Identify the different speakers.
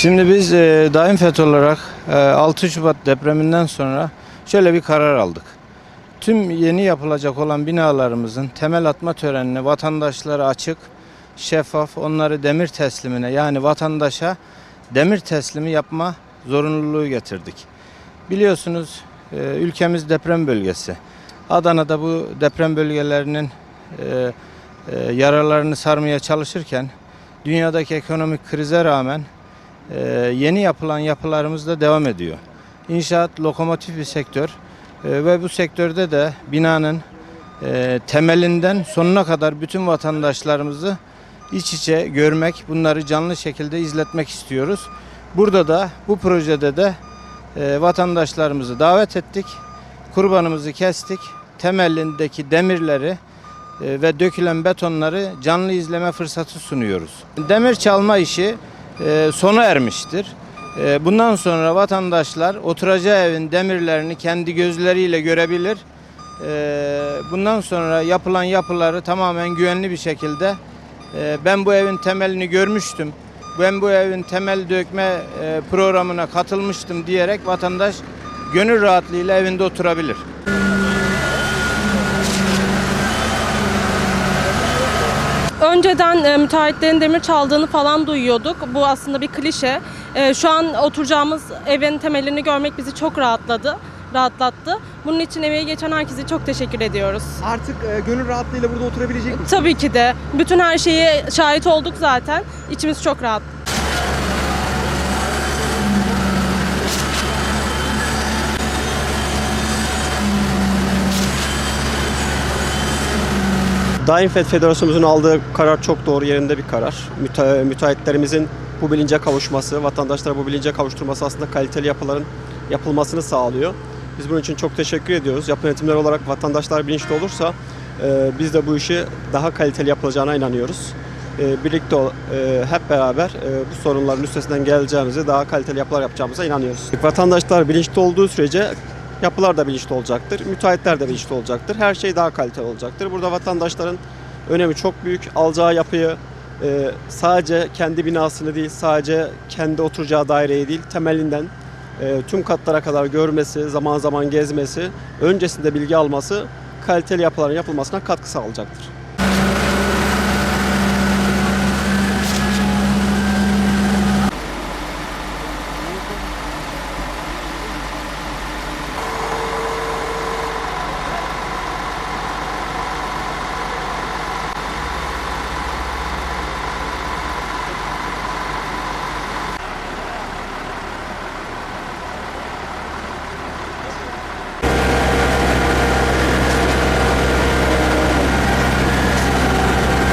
Speaker 1: Şimdi biz e, Daim FET olarak e, 6 Şubat depreminden sonra şöyle bir karar aldık. Tüm yeni yapılacak olan binalarımızın temel atma törenini vatandaşlara açık, şeffaf, onları demir teslimine yani vatandaşa demir teslimi yapma zorunluluğu getirdik. Biliyorsunuz e, ülkemiz deprem bölgesi. Adana'da bu deprem bölgelerinin e, e, yaralarını sarmaya çalışırken dünyadaki ekonomik krize rağmen e, yeni yapılan yapılarımız da devam ediyor. İnşaat lokomotif bir sektör e, ve bu sektörde de binanın e, temelinden sonuna kadar bütün vatandaşlarımızı iç içe görmek, bunları canlı şekilde izletmek istiyoruz. Burada da bu projede de e, vatandaşlarımızı davet ettik. Kurbanımızı kestik. Temelindeki demirleri e, ve dökülen betonları canlı izleme fırsatı sunuyoruz. Demir çalma işi e, sona ermiştir. E, Bundan sonra vatandaşlar oturacağı evin demirlerini kendi gözleriyle görebilir. E, Bundan sonra yapılan yapıları tamamen güvenli bir şekilde e, ben bu evin temelini görmüştüm. Ben bu evin temel dökme e, programına katılmıştım diyerek vatandaş gönül rahatlığıyla evinde oturabilir.
Speaker 2: Önceden e, müteahhitlerin demir çaldığını falan duyuyorduk. Bu aslında bir klişe. E, şu an oturacağımız evin temelini görmek bizi çok rahatladı, rahatlattı. Bunun için emeği geçen herkese çok teşekkür ediyoruz.
Speaker 3: Artık e, gönül rahatlığıyla burada oturabilecek misiniz?
Speaker 2: Tabii ki de bütün her şeye şahit olduk zaten. İçimiz çok rahat.
Speaker 4: Daim Fed Federasyonumuzun aldığı karar çok doğru yerinde bir karar. Müte- müteahhitlerimizin bu bilince kavuşması, vatandaşlara bu bilince kavuşturması aslında kaliteli yapıların yapılmasını sağlıyor. Biz bunun için çok teşekkür ediyoruz. Yapı yönetimleri olarak vatandaşlar bilinçli olursa e, biz de bu işi daha kaliteli yapılacağına inanıyoruz. E, birlikte e, hep beraber e, bu sorunların üstesinden geleceğimizi, daha kaliteli yapılar yapacağımıza inanıyoruz. Vatandaşlar bilinçli olduğu sürece yapılar da bilinçli olacaktır, müteahhitler de bilinçli olacaktır. Her şey daha kaliteli olacaktır. Burada vatandaşların önemi çok büyük. Alacağı yapıyı e, sadece kendi binasını değil, sadece kendi oturacağı daireyi değil, temelinden e, tüm katlara kadar görmesi, zaman zaman gezmesi, öncesinde bilgi alması kaliteli yapıların yapılmasına katkı sağlayacaktır.